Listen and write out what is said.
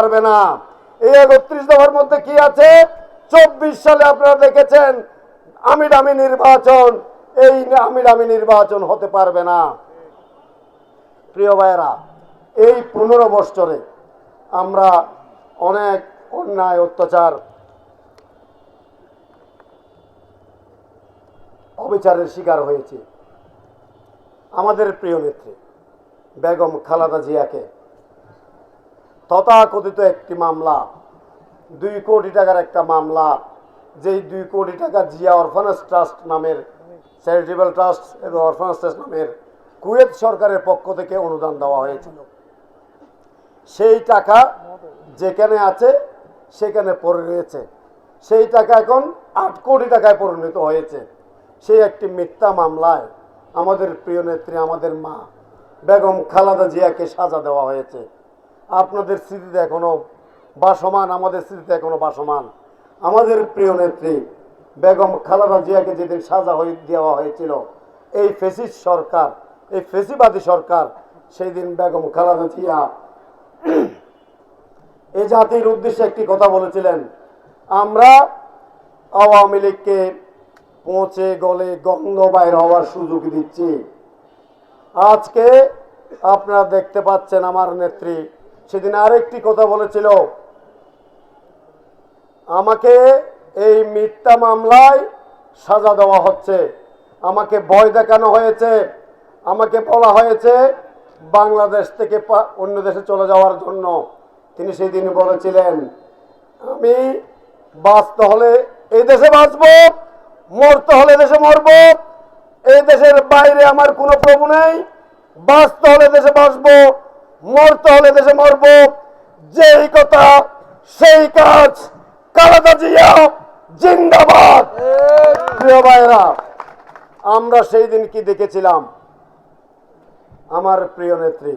পারবে না। এই একত্রিশ দফার মধ্যে কি আছে? চব্বিশ সালে আপনারা দেখেছেন আমি দামি নির্বাচন, এই আমি দামি নির্বাচন হতে পারবে না। প্রিয় ভাইয়েরা, এই পনেরো বৎসরে আমরা অনেক অন্যায়, অত্যাচার, অবিচারের শিকার হয়েছি। আমাদের প্রিয় নেত্রী, বেগম খালাদা জিয়াকে তথাকথিত একটি মামলা, দুই কোটি টাকার একটা মামলা, যেই দুই কোটি টাকা জিয়া অরফানেজ ট্রাস্ট নামের চ্যারিটেবল ট্রাস্ট এবং অরফানেজ ট্রাস্ট নামের কুয়েত সরকারের পক্ষ থেকে অনুদান দেওয়া হয়েছিল। সেই টাকা যেখানে আছে, সেখানে পড়ে রয়েছে। সেই টাকা এখন আট কোটি টাকায় পরিণত হয়েছে। সেই একটি মিথ্যা মামলায় আমাদের প্রিয় নেত্রী, আমাদের মা বেগম খালাদা জিয়াকে সাজা দেওয়া হয়েছে। আপনাদের স্মৃতিতে এখনও বাসমান, আমাদের স্মৃতিতে এখনও বাসমান। আমাদের প্রিয় নেত্রী বেগম খালাদা জিয়াকে যেদিন সাজা হয়ে দেওয়া হয়েছিল, এই ফেসিস সরকার, এই ফেসিবাদী সরকার সেই দিন বেগম খালাদা জিয়া এই জাতির উদ্দেশ্যে একটি কথা বলেছিলেন, আমরা আওয়ামী লীগকে পৌঁছে গলে গন্ধ বাইর হওয়ার সুযোগ দিচ্ছি। আজকে আপনারা দেখতে পাচ্ছেন আমার নেত্রী সেদিন আরেকটি কথা বলেছিল, আমাকে এই মিথ্যা মামলায় সাজা দেওয়া হচ্ছে। আমাকে ভয় দেখানো হয়েছে। আমাকে বলা হয়েছে বাংলাদেশ থেকে অন্য দেশে চলে যাওয়ার জন্য। তিনি সেই দিন বলেছিলেন, আমি বাঁচতে হলে এই দেশে বাঁচব, মরতে হলে দেশে মরব। এই দেশের বাইরে আমার কোনো প্রভু নেই। বাঁচতে হলে দেশে বাঁচব। মরতে হলে দেশে মরব। যেই কথা, সেই কাজ কালাদা জিয়া জিন্দাবাদ। প্রিয় ভাইরা আমরা সেই দিন কি দেখেছিলাম? আমার প্রিয় নেত্রী